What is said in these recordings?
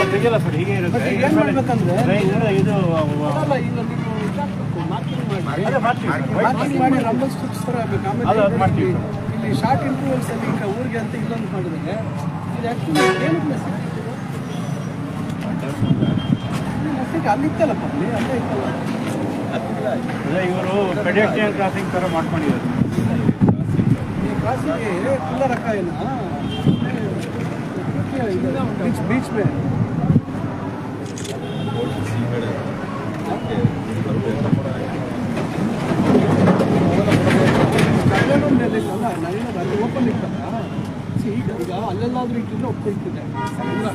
Sir ಹೀಗೆ ಇರುತ್ತೆ ಏನು ಮಾಡ್ಬೇಕಂದ್ರೆ ಇದು- ಮಾಡಿ. ರಂಬಲ್ ಸ್ಟ್ರಿಪ್ಸ್ ಥರ ಆಗ್ಬೇಕು. ಆಮೇಲೆ ಇಲ್ಲಿ- ಇಲ್ಲಿ ಶಾರ್ಟ್ ಇಂಟರ್ವಲ್ಸ್ ಅಲ್ಲಿ ಈಗ ಊರಿಗೆ ಅಂತ ಇಲ್ಲೊಂದು ಮಾಡಿದ್ರೆ ಇದು ಆ್ಯಕ್ಚುಲಿ ಏನು ಅಲ್ಲಿತ್ತಲ್ಲಪ್ಪ ಅಲ್ಲಿ ಅಲ್ಲೇ ಇತ್ತಲ್ಲ? ಅದೇ ಇವರು ಪೆಡೆಸ್ಟ್ರಿಯನ್ ಕ್ರಾಸಿಂಗ್ ಥರ ಮಾಡ್ಕೊಂಡಿದ್ದಾರೆ. ಈ ಕ್ರಾಸಿಂಗ್ ಕುಲ್ಲ ರಕ್ಕ ಏನ? ಬೀಚ್ ಮೇಲೆ ಅಲ್ಲ ನಾನೇನೋ ಅಲ್ಲಿ ಓಪನ್ ಇತ್ತಲ್ಲ See, ಈಗ ಈಗ ಅಲ್ಲೆಲ್ಲಾದ್ರೂ ಇಟ್ಟಿದ್ರೆ ಇಲ್ಲ.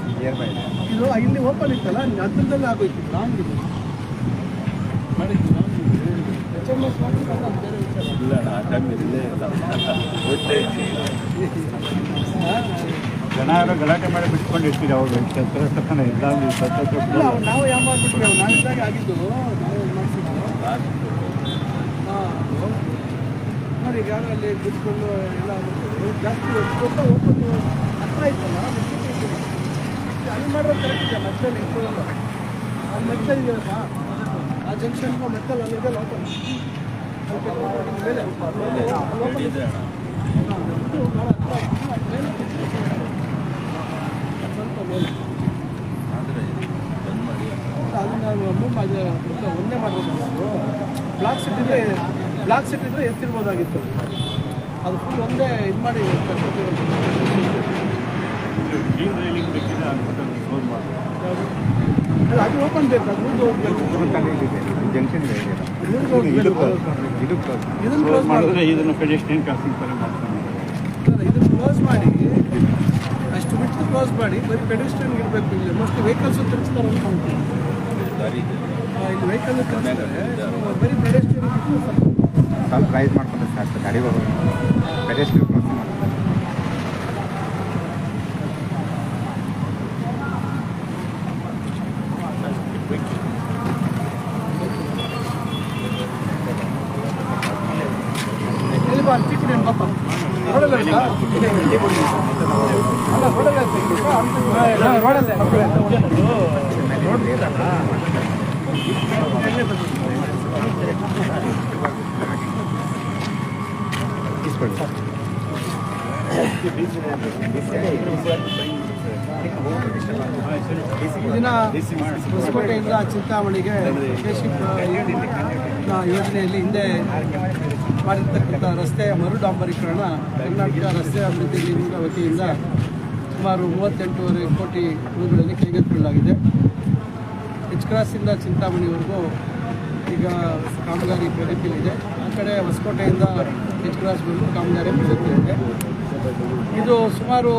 ಇದು ಇಲ್ಲಿ ಓಪನ್ ಇತ್ತಲ್ಲ ಹತ್ರದಲ್ಲೇ ಆಗೋಯ್ತು ನಾನು ಎಚ್ ಎಂ ಎಸ್ ವಿಚಾರ ಜನ ಯಾರೋ ಗಲಾಟೆ ಮಾಡಿ ಬಿಟ್ಕೊಂಡು ಇರ್ತೀರಿ ಅವರು ಕೆಲಸ ತಕ್ಕನ ಇಲ್ಲ ನಾವು ಯಾವ ಮಾಡ್ತೀವಿ ನಾವು ಇದ್ದಾಗ ಆಗಿದ್ದು. ನಾವು ಮಾಡ್ಸಿದ್ದು. ಈಗ ಯಾರು ಅಲ್ಲಿ ಬಿಟ್ಕೊಂಡು ಎಲ್ಲ. ಜಾಸ್ತಿ ಓಪನ್ ಹತ್ರ ಇತ್ತಲ್ಲ ಅಲ್ಲಿ ಮಾಡೋದು ಕರೆಕ್ಟ್ ಇದೆ ಇಟ್ಕೊಳ್ಳಲ್ಲ ಅಲ್ಲಿ ಮಧ್ಯದಲ್ಲಿ ಇದೆಯಲ್ಲ ಆ ಜಂಕ್ಷನ್ಗೂ ಮಧ್ಯದಲ್ಲಿ ಅಲ್ಲಿದೆ ಲೋಕಲ್ ಮೇಲೆ ಲೋಕಲ್ ಇದೆ. ಭಾಳ ಹತ್ರ ಇತ್ತು. ಅಲ್ಲಿ ಮೇಲೆ ಸ್ವಲ್ಪ ಮೇಲೆ ಅದನ್ನ ಮೂವ್ ಮಾಡಿ ಮತ್ತೆ ಒಂದೇ ಮಾಡಬೇಕು ಬ್ಲಾಕ್ ಸೆಟ್ ಇದ್ರೆ ಬ್ಲಾಕ್ ಸೆಟ್ ಇದ್ರೆ ಎತ್ತಿರ್ಬೋದಾಗಿತ್ತು. ಅದು ಫುಲ್ ಒಂದೇ ಇದು ಮಾಡಿ ಮಾಡಿ. ಅದು ಓಪನ್ ಬೇಕು ಅದು ಮುಂದೆ ಹೋಗ್ಬೇಕು. ಜಂಕ್ಷನ್ ಇದನ್ನ ಇದನ್ನು ಪೆಡೆಸ್ಟ್ರಿಯನ್ ಕ್ರಾಸಿಂಗ್ ಥರ ಮಾಡ್ತಾರೆ ಇದನ್ನ ಕ್ಲೋಸ್ ಮಾಡಿ ಅಷ್ಟು ಮಾಡಿ ಬರೀ ಪೆಡಿಸ್ಟನ್ ಇರಬೇಕು ಇಲ್ಲಿ. ಮೋಸ್ಟ್ಲಿ ವೆಹಿಕಲ್ಸ್ ತಿರುಗಿಸ್ತಾರೆ ಅಂತ ಇಲ್ಲಿ ವೆಹಿಕಲ್ ತಿರ್ಗಿಸ್ತಾರೆ ಬರೀ ಪೆಡಿಸ್ಟನ್ ಸ್ವಲ್ಪ ಪ್ರೈಸ್ ಮಾಡ್ಕೊಂಡ್ರೆ ಸಾಕು ಗಾಡಿ ಹೋಗೋದು ಪೆಡೆಸ್ಟ್ರಿಯನ್ ಕ್ರಾಸಿಂಗ್ ಮಾಡ್ತಾರೆ ದಿನ ಹೊಸಕೋಟೆಯಿಂದ ಚಿಂತಾಮಣಿಗೆ ಯೋಜನೆಯಲ್ಲಿ ಹಿಂದೆ ಮಾಡಿರ್ತಕ್ಕಂಥ ರಸ್ತೆಯ ಮರು ಡಾಂಬರೀಕರಣ ಕರ್ನಾಟಕ ರಸ್ತೆ ಅಭಿವೃದ್ಧಿ ನಿಗಮದ ವತಿಯಿಂದ ಸುಮಾರು ಮೂವತ್ತೆಂಟೂವರೆ ಕೋಟಿ ರೂಪಾಯಿಗಳಲ್ಲಿ ಕೈಗೆತ್ತಿಕೊಳ್ಳಲಾಗಿದೆ. ಎಚ್ ಕ್ರಾಸಿಂದ ಚಿಂತಾಮಣಿವರೆಗೂ ಈಗ ಕಾಮಗಾರಿ ಪ್ರಗತಿಯಲ್ಲಿದೆ. ಆ ಕಡೆ ಹೊಸಕೋಟೆಯಿಂದ ಎಚ್ ಕ್ರಾಸ್ವರೆಗೂ ಕಾಮಗಾರಿ ಪ್ರಗತಿಯಲ್ಲಿದೆ. ಇದು ಸುಮಾರು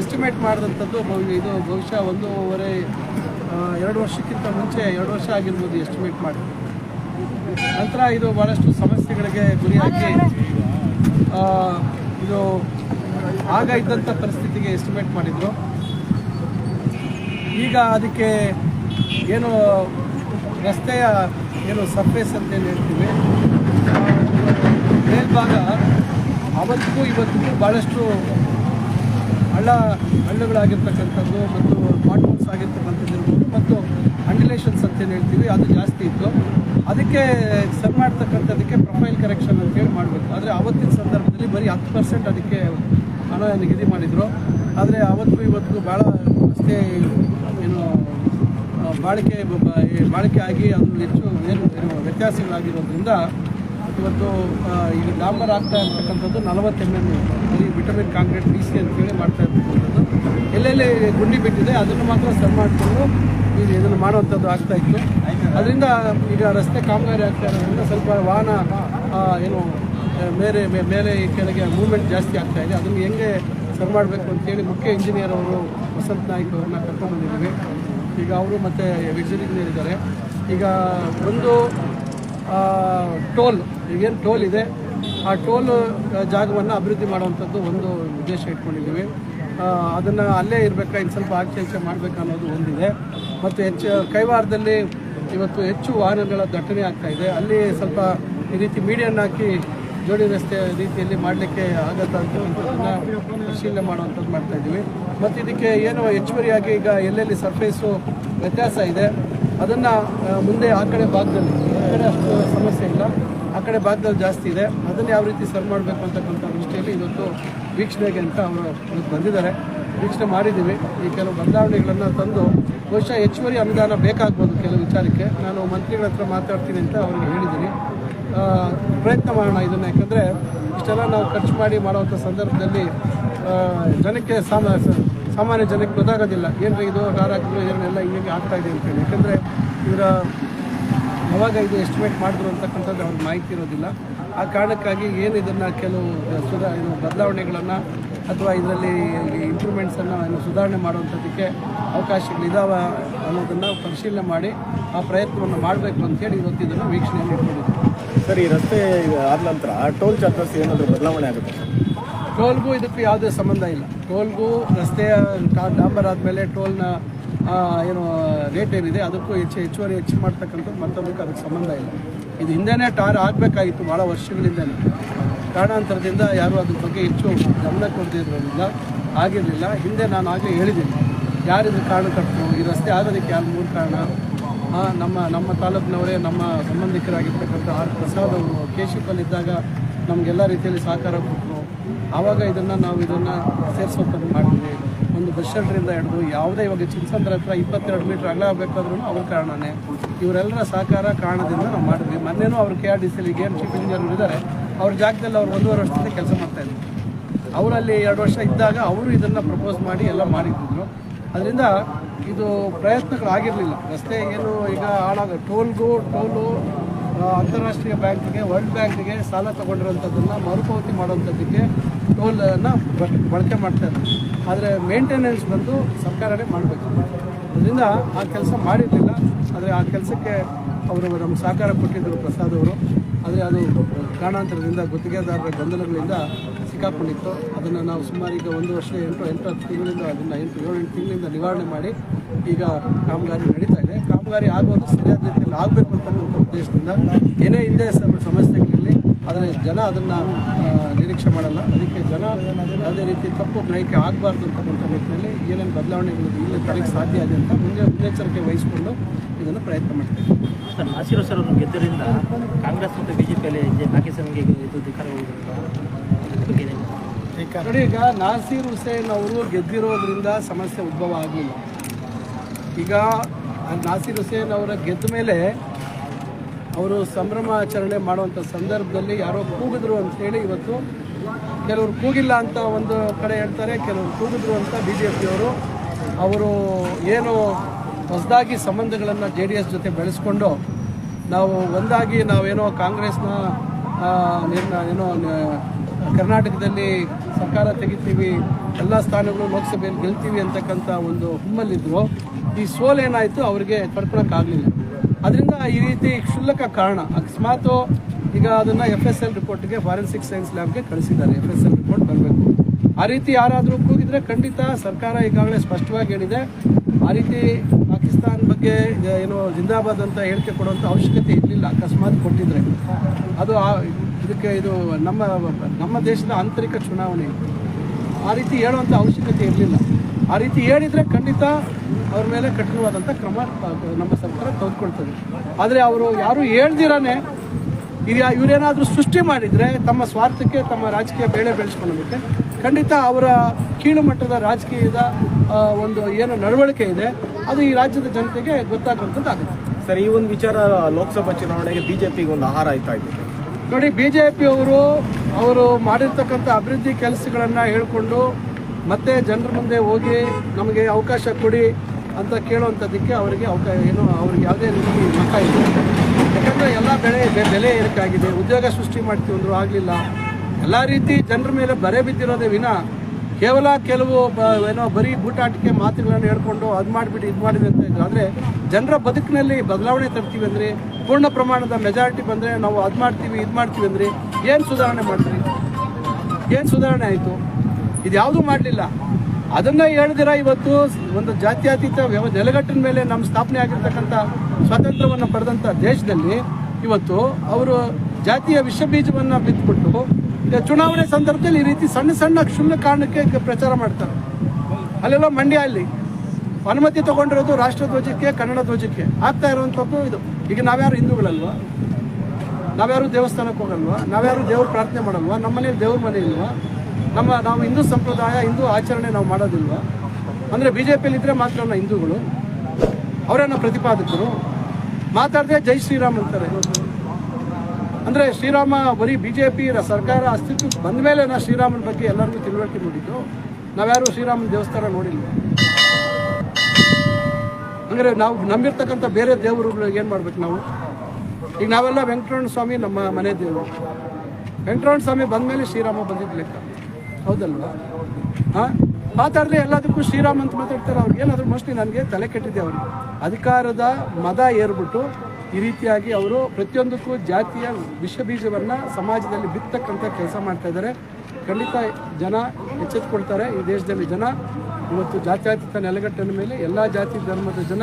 ಎಸ್ಟಿಮೇಟ್ ಮಾಡಿದಂಥದ್ದು ಇದು ಬಹುಶಃ ಒಂದೂವರೆ ಎರಡು ವರ್ಷಕ್ಕಿಂತ ಮುಂಚೆ ಎರಡು ವರ್ಷ ಆಗಿರ್ಬೋದು ಎಸ್ಟಿಮೇಟ್ ಮಾಡಿ ನಂತರ ಇದು ಭಾಳಷ್ಟು ಸಮಸ್ಯೆಗಳಿಗೆ ಗುರಿಯಾಗಿ ಇದು ಆಗ ಇದ್ದಂಥ ಪರಿಸ್ಥಿತಿಗೆ ಎಸ್ಟಿಮೇಟ್ ಮಾಡಿದರು. ಈಗ ಅದಕ್ಕೆ ಏನು ರಸ್ತೆಯ ಏನು ಸರ್ಫೇಸ್ ಅಂತ ಏನು ಹೇಳ್ತೀವಿ ಮೇಲ್ಭಾಗ ಅವತ್ತಿಗೂ ಇವತ್ತಿಗೂ ಭಾಳಷ್ಟು ಹಳ್ಳ ಹಳ್ಳಗಳಾಗಿರ್ತಕ್ಕಂಥದ್ದು ಮತ್ತು ಪಾಟ್ಸ್ ಆಗಿರ್ತಕ್ಕಂಥದ್ದು ಇರ್ಬೋದು. ಮತ್ತು ಅಂಡಿಲೇಷನ್ಸ್ ಅಂತ ಏನು ಹೇಳ್ತೀವಿ, ಅದು ಜಾಸ್ತಿ ಇತ್ತು. ಅದಕ್ಕೆ ಸರ್ ಮಾಡ್ತಕ್ಕಂಥದ್ದಕ್ಕೆ ಪ್ರೊಫೈಲ್ ಕರೆಕ್ಷನ್ ಅಂತೇಳಿ ಮಾಡಬೇಕು. ಆದರೆ ಆವತ್ತಿನ ಸಂದರ್ಭದಲ್ಲಿ ಬರೀ ಹತ್ತು ಪರ್ಸೆಂಟ್ ಅದಕ್ಕೆ ಹಣ ನಿಗದಿ ಮಾಡಿದರು. ಆದರೆ ಅವತ್ತು ಇವತ್ತು ಭಾಳ ಅಷ್ಟೇ ಏನು ಬಾಳಿಕೆ ಬಾಳಿಕೆ ಆಗಿ ಅದು ಹೆಚ್ಚು ಏನು ವ್ಯತ್ಯಾಸಗಳಾಗಿರೋದ್ರಿಂದ ಇವತ್ತು ಈಗ ಡಾಂಬರ್ ಆಗ್ತಾ ಇರ್ತಕ್ಕಂಥದ್ದು ನಲವತ್ತು ಅಲ್ಲಿ ವಿಟಮಿನ್ ಕಾಂಕ್ರೀಟ್ ಬಿ ಸಿ ಅಂತೇಳಿ ಮಾಡ್ತಾ ಇರ್ತಕ್ಕಂಥದ್ದು ಎಲ್ಲೆಲ್ಲಿ ಗುಂಡಿ ಬಿಟ್ಟಿದೆ ಅದನ್ನು ಮಾತ್ರ ಸರ್ ಮಾಡಿಕೊಂಡು ಇದು ಇದನ್ನು ಮಾಡುವಂಥದ್ದು ಆಗ್ತಾ ಇತ್ತು. ಅದರಿಂದ ಈಗ ರಸ್ತೆ ಕಾಮಗಾರಿ ಆಗ್ತಾ ಇರೋದ್ರಿಂದ ಸ್ವಲ್ಪ ವಾಹನ ಏನು, ಮೇಲೆ ಮೇಲೆ ಕೆಳಗೆ ಮೂವ್ಮೆಂಟ್ ಜಾಸ್ತಿ ಆಗ್ತಾ ಇದೆ. ಅದನ್ನು ಹೆಂಗೆ ಸರ್ ಮಾಡಬೇಕು ಅಂತೇಳಿ ಮುಖ್ಯ ಇಂಜಿನಿಯರ್ ಅವರು ವಸಂತ್ ನಾಯ್ಕ್ ಅವ್ರನ್ನ ಕರ್ಕೊಂಡ್ಬಂದಿದ್ದೀವಿ. ಈಗ ಅವರು ಮತ್ತು ವಿಜಿಲ್ ಇಂಜಿನಿಯರ್ ಇದ್ದಾರೆ ಈಗ ಒಂದು ಟೋಲ್ ಈಗೇನು ಟೋಲ್ ಇದೆ. ಆ ಟೋಲ್ ಜಾಗವನ್ನು ಅಭಿವೃದ್ಧಿ ಮಾಡುವಂಥದ್ದು ಒಂದು ಉದ್ದೇಶ ಇಟ್ಕೊಂಡಿದ್ದೀವಿ. ಅದನ್ನು ಅಲ್ಲೇ ಇರಬೇಕಾ ಇನ್ನು ಸ್ವಲ್ಪ ಆಚೆ ಈಚೆ ಮಾಡಬೇಕನ್ನೋದು ಒಂದಿದೆ. ಮತ್ತು ಹೆಚ್ಚು, ಕೈವಾರದಲ್ಲಿ ಇವತ್ತು ಹೆಚ್ಚು ವಾಹನಗಳ ದಟ್ಟಣೆ ಆಗ್ತಾಯಿದೆ ಅಲ್ಲಿ ಸ್ವಲ್ಪ ಈ ರೀತಿ ಮೀಡಿಯನ್ ಹಾಕಿ ಜೋಡಿ ರಸ್ತೆ ರೀತಿಯಲ್ಲಿ ಮಾಡಲಿಕ್ಕೆ ಆಗತ್ತ ಪರಿಶೀಲನೆ ಮಾಡುವಂಥದ್ದು ಮಾಡ್ತಾ ಇದ್ದೀವಿ. ಮತ್ತು ಇದಕ್ಕೆ ಏನು ಹೆಚ್ಚುವರಿಯಾಗಿ ಈಗ ಎಲ್ಲೆಲ್ಲಿ ಸರ್ಫೇಸು ವ್ಯತ್ಯಾಸ ಇದೆ, ಅದನ್ನು ಮುಂದೆ ಆ ಕಡೆ ಭಾಗದಲ್ಲಿ, ಈ ಕಡೆ ಅಷ್ಟು ಸಮಸ್ಯೆ ಇಲ್ಲ. ಆ ಕಡೆ ಭಾಗದಲ್ಲಿ ಜಾಸ್ತಿ ಇದೆ. ಅದನ್ನು ಯಾವ ರೀತಿ ಸರ್ವ್ ಮಾಡಬೇಕು ಅಂತಕ್ಕಂಥ ದೃಷ್ಟಿಯಲ್ಲಿ ಇವತ್ತು ವೀಕ್ಷಣೆಗೆ ಅಂತ ಅವರು ಬಂದಿದ್ದಾರೆ. ವೀಕ್ಷಣೆ ಮಾಡಿದ್ದೀವಿ. ಈ ಕೆಲವು ಬದಲಾವಣೆಗಳನ್ನು ತಂದು ಬಹುಶಃ ಹೆಚ್ಚುವರಿ ಅನುದಾನ ಬೇಕಾಗ್ಬೋದು ಕೆಲವು ವಿಚಾರಕ್ಕೆ. ನಾನು ಮಂತ್ರಿಗಳ ಹತ್ರ ಮಾತಾಡ್ತೀನಿ ಅಂತ ಅವ್ರಿಗೆ ಹೇಳಿದ್ದೀನಿ. ಪ್ರಯತ್ನ ಮಾಡೋಣ ಇದನ್ನು. ಯಾಕಂದರೆ ಇಷ್ಟೆಲ್ಲ ನಾವು ಖರ್ಚು ಮಾಡಿ ಮಾಡುವಂಥ ಸಂದರ್ಭದಲ್ಲಿ ಜನಕ್ಕೆ ಸಾಮ, ಸಾಮಾನ್ಯ ಜನಕ್ಕೆ ಗೊತ್ತಾಗೋದಿಲ್ಲ. ಏನ್ರಿ ಇದು? ಹಾರಾಕಿದ್ರು ಏನೆಲ್ಲ ಹಿಂಗೆ ಇದೆ ಅಂತೇಳಿ ಯಾಕಂದರೆ ಇದರ ಯಾವಾಗ ಇದು ಎಸ್ಟಿಮೇಟ್ ಮಾಡಿದ್ರು ಅಂತಕ್ಕಂಥದ್ದು ಅವ್ರಿಗೆ ಮಾಹಿತಿ ಇರೋದಿಲ್ಲ. ಆ ಕಾರಣಕ್ಕಾಗಿ ಏನು ಇದನ್ನು ಕೆಲವು ಸುಧಾ ಏನು ಬದಲಾವಣೆಗಳನ್ನು ಅಥವಾ ಇದರಲ್ಲಿ ಇಂಪ್ರೂವ್ಮೆಂಟ್ಸನ್ನು ಏನು ಸುಧಾರಣೆ ಮಾಡುವಂಥದ್ದಕ್ಕೆ ಅವಕಾಶಗಳಿದಾವ ಅನ್ನೋದನ್ನು ಪರಿಶೀಲನೆ ಮಾಡಿ ಆ ಪ್ರಯತ್ನವನ್ನು ಮಾಡಬೇಕು ಅಂತೇಳಿ ಇವತ್ತು ಇದನ್ನು ವೀಕ್ಷಣೆಯನ್ನು ಇಟ್ಕೊಂಡಿದ್ದೀವಿ. ಸರ್ ಈ ರಸ್ತೆ ಆದ ನಂತರ ಟೋಲ್ ಚಾರ್ಜಸ್ ಏನಾದರೂ ಬದಲಾವಣೆ ಆಗುತ್ತೆ? ಟೋಲ್ಗೂ ಇದಕ್ಕೂ ಯಾವುದೇ ಸಂಬಂಧ ಇಲ್ಲ. ಟೋಲ್ಗೂ ರಸ್ತೆಯ ಡಾಂಬರ್ ಆದಮೇಲೆ ಟೋಲ್ನ ಏನು ರೇಟ್ ಏನಿದೆ ಅದಕ್ಕೂ ಹೆಚ್ಚು ಹೆಚ್ಚುವರಿ ಹೆಚ್ಚು ಮಾಡ್ತಕ್ಕಂಥದ್ದು ಮತ್ತೊಂದಕ್ಕೆ ಅದಕ್ಕೆ ಸಂಬಂಧ ಇಲ್ಲ. ಇದು ಹಿಂದೆನೇ ಟಾರ್ ಆಗಬೇಕಾಗಿತ್ತು ಭಾಳ ವರ್ಷಗಳಿಂದಲೇ. ಕಾರಣಾಂತರದಿಂದ ಯಾರೂ ಅದ್ರ ಬಗ್ಗೆ ಹೆಚ್ಚು ಗಮನ ಕೊಡದಿರೋದ್ರಿಂದ ಆಗಿರಲಿಲ್ಲ. ಹಿಂದೆ ನಾನು ಆಗಲೇ ಹೇಳಿದ್ದೀನಿ. ಯಾರಿದು ಕಾರಣಕರ್ತರು? ಈ ರಸ್ತೆ ಆಗೋದಕ್ಕೆ ಯಾರು ಮೂರು ಕಾರಣ? ನಮ್ಮ ನಮ್ಮ ತಾಲೂಕಿನವರೇ ನಮ್ಮ ಸಂಬಂಧಿಕರಾಗಿರ್ತಕ್ಕಂಥ ಆರ್ ಪ್ರಸಾದ್ ಅವರು ಕೇಶಿಪಲ್ಲಿದ್ದಾಗ ನಮಗೆಲ್ಲ ರೀತಿಯಲ್ಲಿ ಸಹಕಾರ ಕೊಟ್ಟರು. ಆವಾಗ ಇದನ್ನು ನಾವು ಇದನ್ನು ಸೇರಿಸೋದನ್ನು ಮಾಡಿದ್ವಿ. ಒಂದು ಬಸ್ ಶೆಲ್ಟ್ರಿಂದ ಹಿಡಿದು ಯಾವುದೇ ಇವಾಗ ಚಿನ್ಸಂದ್ರ ಹತ್ರ ಇಪ್ಪತ್ತೆರಡು ಮೀಟ್ರ್ ಅಗಲ ಆಗಬೇಕಾದ್ರೂ ಅವ್ರ ಕಾರಣನೇ. ಇವರೆಲ್ಲರ ಸಹಕಾರ ಕಾರಣದಿಂದ ನಾವು ಮಾಡಿದ್ವಿ. ಮೊನ್ನೆನೂ ಅವರು ಕೆ ಆರ್ ಡಿ ಸಿಲಿ ಗೇಮ್ ಚೀಫ್ ಇಂಜಿನಿಯರ್ ಇದ್ದಾರೆ ಅವ್ರ ಜಾಗದಲ್ಲಿ ಅವ್ರು ಒಂದೂವರೆ ವರ್ಷದಿಂದ ಕೆಲಸ ಮಾಡ್ತಾಯಿದ್ರು ಅವರಲ್ಲಿ ಎರಡು ವರ್ಷ ಇದ್ದಾಗ ಅವರು ಇದನ್ನು ಪ್ರಪೋಸ್ ಮಾಡಿ ಎಲ್ಲ ಮಾಡಿದ್ರು. ಅದರಿಂದ ಇದು ಪ್ರಯತ್ನಗಳಾಗಿರಲಿಲ್ಲ ರಸ್ತೆ ಏನು ಈಗ ಹಾಳಾಗ, ಟೋಲ್ಗೂ, ಟೋಲು ಅಂತಾರಾಷ್ಟ್ರೀಯ ಬ್ಯಾಂಕ್ಗೆ, ವರ್ಲ್ಡ್ ಬ್ಯಾಂಕ್ಗೆ ಸಾಲ ತಗೊಂಡಿರೋಂಥದ್ದನ್ನು ಮರುಪಾವತಿ ಮಾಡುವಂಥದ್ದಕ್ಕೆ ಟೋಲನ್ನು ಬಳಕೆ ಮಾಡ್ತಾ ಇದ್ದಾರೆ ಆದರೆ ಮೇಂಟೆನೆನ್ಸ್ ಬಂದು ಸರ್ಕಾರವೇ ಮಾಡಬೇಕು. ಅದರಿಂದ ಆ ಕೆಲಸ ಮಾಡಿರಲಿಲ್ಲ. ಆದರೆ ಆ ಕೆಲಸಕ್ಕೆ ಅವರು ನಮ್ಗೆ ಸಹಕಾರ ಕೊಟ್ಟಿದ್ದರು ಪ್ರಸಾದ್ ಅವರು. ಆದರೆ ಅದು ಕಾರಣಾಂತರದಿಂದ ಗುತ್ತಿಗೆದಾರರ ಗೊಂದಲಗಳಿಂದ ಸಿಕ್ಕಾಕೊಂಡಿತ್ತು. ಅದನ್ನು ನಾವು ಸುಮಾರು ಈಗ ಒಂದು ವರ್ಷ ಎಂಟು ಎಂಟು ಹತ್ತು ತಿಂಗಳಿಂದ, ಅದನ್ನು ಎಂಟು, ಏಳು ತಿಂಗಳಿಂದ ನಿವಾರಣೆ ಮಾಡಿ ಈಗ ಕಾಮಗಾರಿ ನಡೀತಾ ಇದೆ. ಕಾಮಗಾರಿ ಆಗೋದು ಸರಿಯಾದ ರೀತಿಯಲ್ಲಿ ಆಗಬೇಕು ಅಂತ ಉದ್ದೇಶದಿಂದ ಏನೇ ಹಿಂದೆ ಸಮಸ್ಯೆಗಳು ಆದರೆ ಜನ ಅದನ್ನು ನಿರೀಕ್ಷೆ ಮಾಡಲ್ಲ. ಅದಕ್ಕೆ ಜನ ಯಾವುದೇ ರೀತಿ ತಪ್ಪು ಗ್ರಹಿಕೆ ಆಗಬಾರ್ದು ಅಂತಕ್ಕಂಥ ನಿಟ್ಟಿನಲ್ಲಿ ಏನೇನು ಬದಲಾವಣೆಗಳು ಇಲ್ಲಿ ತರಕ್ಕೆ ಸಾಧ್ಯ ಇದೆ ಅಂತ ಮುಂದೆ ಮುನ್ನೆಚ್ಚರಿಕೆ ವಹಿಸಿಕೊಂಡು ಇದನ್ನು ಪ್ರಯತ್ನ ಮಾಡ್ತೀವಿ. ಸರ್ ನಾಸಿರು ಸರ್ ಅವರು ಗೆದ್ದರಿಂದ ಕಾಂಗ್ರೆಸ್ ಮತ್ತು ಬಿ ಜೆ ಪಿಯಲ್ಲಿ ಪಾಕಿಸ್ತಾನಿಗೆ ಇದು? ನೋಡಿ ಈಗ ನಾಸೀರ್ ಹುಸೇನ್ ಅವರು ಗೆದ್ದಿರೋದ್ರಿಂದ ಸಮಸ್ಯೆ ಉದ್ಭವ ಆಗಲಿಲ್ಲ ಈಗ ನಾಸೀರ್ ಹುಸೇನ್ ಅವರ ಗೆದ್ದ ಮೇಲೆ ಅವರು ಸಂಭ್ರಮಾಚರಣೆ ಮಾಡುವಂಥ ಸಂದರ್ಭದಲ್ಲಿ ಯಾರೋ ಕೂಗಿದ್ರು ಅಂತೇಳಿ ಇವತ್ತು ಕೆಲವರು ಕೂಗಿಲ್ಲ ಅಂತ ಒಂದು ಕಡೆ ಹೇಳ್ತಾರೆ, ಕೆಲವರು ಕೂಗಿದ್ರು ಅಂತ ಬಿ ಜೆ ಪಿಯವರು ಅವರು ಏನು ಹೊಸದಾಗಿ ಸಂಬಂಧಗಳನ್ನು ಜೆ ಡಿ ಎಸ್ ಜೊತೆ ಬೆಳೆಸ್ಕೊಂಡು ನಾವು ಒಂದಾಗಿ ನಾವೇನೋ ಕಾಂಗ್ರೆಸ್ನ ಏನೋ ಕರ್ನಾಟಕದಲ್ಲಿ ಸರ್ಕಾರ ತೆಗಿತೀವಿ, ಎಲ್ಲ ಸ್ಥಾನಗಳು ಲೋಕಸಭೆಯಲ್ಲಿ ಗೆಲ್ತೀವಿ ಅಂತಕ್ಕಂಥ ಒಂದು ಹುಮ್ಮಲ್ಲಿದ್ರು. ಈ ಸೋಲೇನಾಯಿತು ಅವರಿಗೆ ತಡ್ಕೊಳಕ್ಕಾಗಲಿಲ್ಲ. ಅದರಿಂದ ಈ ರೀತಿ ಕ್ಷುಲ್ಲಕ ಕಾರಣ, ಅಕಸ್ಮಾತು ಈಗ ಅದನ್ನು ಎಫ್ ಎಸ್ ಎಲ್ ರಿಪೋರ್ಟ್ಗೆ ಫಾರೆನ್ಸಿಕ್ ಸೈನ್ಸ್ ಲ್ಯಾಬ್ಗೆ ಕಳಿಸಿದ್ದಾರೆ. ಎಫ್ ಎಸ್ ಎಲ್ ರಿಪೋರ್ಟ್ ಬರಬೇಕು. ಆ ರೀತಿ ಯಾರಾದರೂ ಕೂಗಿದ್ರೆ ಖಂಡಿತ ಸರ್ಕಾರ ಈಗಾಗಲೇ ಸ್ಪಷ್ಟವಾಗಿ ಹೇಳಿದೆ. ಆ ರೀತಿ ಪಾಕಿಸ್ತಾನ ಬಗ್ಗೆ ಏನು ಜಿಂದಾಬಾದ್ ಅಂತ ಹೇಳಿಕೆ ಕೊಡುವಂಥ ಅವಶ್ಯಕತೆ ಇರಲಿಲ್ಲ, ಅಕಸ್ಮಾತ್ ಕೊಟ್ಟಿದ್ರೆ. ಅದು ಇದಕ್ಕೆ ಇದು ನಮ್ಮ ನಮ್ಮ ದೇಶದ ಆಂತರಿಕ ಚುನಾವಣೆ. ಆ ರೀತಿ ಹೇಳುವಂಥ ಅವಶ್ಯಕತೆ ಇರಲಿಲ್ಲ. ಆ ರೀತಿ ಹೇಳಿದರೆ ಖಂಡಿತ ಅವ್ರ ಮೇಲೆ ಕಠಿಣವಾದಂಥ ಕ್ರಮ ನಮ್ಮ ಸರ್ಕಾರ ತೆಗೆದುಕೊಳ್ತದೆ. ಆದರೆ ಅವರು ಯಾರು ಹೇಳ್ದಿರಾನೆ ಇದು ಇವರೇನಾದರೂ ಸೃಷ್ಟಿ ಮಾಡಿದರೆ ತಮ್ಮ ಸ್ವಾರ್ಥಕ್ಕೆ ತಮ್ಮ ರಾಜಕೀಯ ಬೇಳೆ ಬೆಳೆಸ್ಕೊಳ್ಳೋದಕ್ಕೆ ಖಂಡಿತ ಅವರ ಕೀಳು ಮಟ್ಟದ ರಾಜಕೀಯದ ಒಂದು ಏನು ನಡವಳಿಕೆ ಇದೆ. ಅದು ಈ ರಾಜ್ಯದ ಜನತೆಗೆ ಗೊತ್ತಾಗುವಂಥದ್ದಾಗುತ್ತೆ ಸರ್ ಈ ಒಂದು ವಿಚಾರ ಲೋಕಸಭಾ ಚುನಾವಣೆಗೆ ಬಿಜೆಪಿಗೆ ಒಂದು ಆಹಾರ ಆಯ್ತಾ ಇದೆ? ನೋಡಿ ಬಿ ಜೆ ಪಿಯವರು ಅವರು ಮಾಡಿರ್ತಕ್ಕಂಥ ಅಭಿವೃದ್ಧಿ ಕೆಲಸಗಳನ್ನು ಹೇಳಿಕೊಂಡು ಮತ್ತೆ ಜನರ ಮುಂದೆ ಹೋಗಿ ನಮಗೆ ಅವಕಾಶ ಕೊಡಿ ಅಂತ ಕೇಳುವಂಥದ್ದಕ್ಕೆ ಅವರಿಗೆ ಅವಕಾಶ ಏನು, ಅವ್ರಿಗೆ ಯಾವುದೇ ರೀತಿ ಮತ ಇಲ್ಲ. ಯಾಕಂದರೆ ಎಲ್ಲ ಬೆಳೆ ಬೆಲೆ ಏರಿಕಾಗಿದೆ ಉದ್ಯೋಗ ಸೃಷ್ಟಿ ಮಾಡ್ತೀವಿ ಅಂದರೂ ಆಗಲಿಲ್ಲ. ಎಲ್ಲ ರೀತಿ ಜನರ ಮೇಲೆ ಬರೆ ಬಿದ್ದಿರೋದೇ ವಿನ ಕೇವಲ ಕೆಲವು, ಬ, ಏನೋ ಬರೀ ಬೂಟಾಟಿಕೆ ಮಾತುಗಳನ್ನು ಹೇಳ್ಕೊಂಡು ಅದು ಮಾಡಿಬಿಟ್ಟು ಇದು ಮಾಡಿದೆ ಅಂತ ಇದ್ರು. ಆದರೆ ಜನರ ಬದುಕಿನಲ್ಲಿ ಬದಲಾವಣೆ ತರ್ತೀವಿ ಅಂದರೆ, ಪೂರ್ಣ ಪ್ರಮಾಣದ ಮೆಜಾರಿಟಿ ಬಂದರೆ ನಾವು ಅದು ಮಾಡ್ತೀವಿ, ಇದು ಮಾಡ್ತೀವಿ ಅಂದರೆ ಏನು ಸುಧಾರಣೆ ಮಾಡ್ತೀವಿ ಏನು ಸುಧಾರಣೆ ಆಯಿತು? ಇದು ಯಾವುದೂ ಮಾಡಲಿಲ್ಲ. ಅದನ್ನು ಹೇಳ್ದಿರ ಇವತ್ತು ಒಂದು ಜಾತ್ಯತೀತ ವ್ಯವ ನೆಲೆಗಟ್ಟಿನ ಮೇಲೆ ನಮ್ಮ ಸ್ಥಾಪನೆ ಆಗಿರ್ತಕ್ಕಂಥ ಸ್ವಾತಂತ್ರ್ಯವನ್ನು ಪಡೆದಂಥ ದೇಶದಲ್ಲಿ ಇವತ್ತು ಅವರು ಜಾತಿಯ ವಿಷ ಬೀಜವನ್ನು ಬಿತ್ಬಿಟ್ಟು ಚುನಾವಣೆ ಸಂದರ್ಭದಲ್ಲಿ ಈ ರೀತಿ ಸಣ್ಣ ಸಣ್ಣ ಕ್ಷುಲ್ಲ ಕಾರಣಕ್ಕೆ ಪ್ರಚಾರ ಮಾಡ್ತಾರೆ. ಅಲ್ಲೆಲ್ಲ ಮಂಡ್ಯ ಅಲ್ಲಿ ಅನುಮತಿ ತಗೊಂಡಿರೋದು ರಾಷ್ಟ್ರ ಧ್ವಜಕ್ಕೆ, ಕನ್ನಡ ಧ್ವಜಕ್ಕೆ. ಆಗ್ತಾ ಇರುವಂಥದ್ದು ಇದು. ಈಗ ನಾವ್ಯಾರು ಹಿಂದೂಗಳಲ್ವಾ? ನಾವ್ಯಾರು ದೇವಸ್ಥಾನಕ್ಕೆ ಹೋಗಲ್ವಾ? ನಾವ್ಯಾರು ದೇವ್ರ ಪ್ರಾರ್ಥನೆ ಮಾಡಲ್ವಾ? ನಮ್ಮ ಮನೇಲಿ ದೇವ್ರ ಮನೆ ಇಲ್ವಾ? ನಮ್ಮ ನಾವು ಹಿಂದೂ ಸಂಪ್ರದಾಯ, ಹಿಂದೂ ಆಚರಣೆ ನಾವು ಮಾಡೋದಿಲ್ಲ ಅಂದರೆ ಬಿ ಜೆ ಪಿಯಲ್ಲಿ ಇದ್ದರೆ ಮಾತ್ರ ನಮ್ಮ ಹಿಂದೂಗಳು, ಅವರನ್ನು ಪ್ರತಿಪಾದಕರು. ಮಾತಾಡದೆ ಜೈ ಶ್ರೀರಾಮ್ ಅಂತಾರೆ. ಅಂದರೆ ಶ್ರೀರಾಮ ಬರೀ ಬಿ ಜೆ ಪಿ ಸರ್ಕಾರ ಅಸ್ತಿತ್ವಕ್ಕೆ ಬಂದ ಮೇಲೆ ನಾ ಶ್ರೀರಾಮನ ಬಗ್ಗೆ ಎಲ್ಲರಿಗೂ ತಿಳುವಳಿಕೆ ನೋಡಿದ್ದು ನಾವ್ಯಾರು ಶ್ರೀರಾಮನ ದೇವಸ್ಥಾನ ನೋಡಿಲ್ಲ. ಅಂದರೆ ನಾವು ನಂಬಿರ್ತಕ್ಕಂಥ ಬೇರೆ ದೇವರುಗಳು ಏನು ಮಾಡ್ಬೇಕು ನಾವು? ಈಗ ನಾವೆಲ್ಲ ವೆಂಕಟರಮಣ ಸ್ವಾಮಿ ನಮ್ಮ ಮನೆ ದೇವರು. ವೆಂಕಟರಮಣ ಸ್ವಾಮಿ ಬಂದ ಮೇಲೆ ಶ್ರೀರಾಮ ಬಂದಿದ್ದು ಲೆಕ್ಕ. ಹೌದಲ್ವಾ? ಹಾಂ? ಮಾತಾಡಿದ್ರೆ ಎಲ್ಲದಕ್ಕೂ ಶ್ರೀರಾಮ್ ಅಂತ ಮಾತಾಡ್ತಾರೆ ಅವ್ರಿಗೆ ಏನಾದರೂ ಮೋಸ್ಟ್ಲಿ ನನಗೆ ತಲೆ ಕೆಟ್ಟಿದೆ ಅವ್ರಿಗೆ. ಅಧಿಕಾರದ ಮದ ಏರ್ಬಿಟ್ಟು ಈ ರೀತಿಯಾಗಿ ಅವರು ಪ್ರತಿಯೊಂದಕ್ಕೂ ಜಾತಿಯ ವಿಷ ಬೀಜವನ್ನು ಸಮಾಜದಲ್ಲಿ ಬಿತ್ತಕ್ಕಂಥ ಕೆಲಸ ಮಾಡ್ತಾ ಇದ್ದಾರೆ. ಖಂಡಿತ ಜನ ಎಚ್ಚೆತ್ಕೊಳ್ತಾರೆ, ಈ ದೇಶದಲ್ಲಿ ಜನ. ಇವತ್ತು ಜಾತ್ಯಾತೀತ ನೆಲೆಗಟ್ಟಿನ ಮೇಲೆ ಎಲ್ಲ ಜಾತಿ ಧರ್ಮದ ಜನ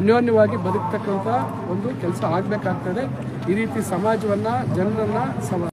ಅನ್ಯೋನ್ಯವಾಗಿ ಬದುಕ್ತಕ್ಕಂಥ ಒಂದು ಕೆಲಸ ಆಗಬೇಕಾಗ್ತದೆ. ಈ ರೀತಿ ಸಮಾಜವನ್ನು, ಜನರನ್ನು ಸಮ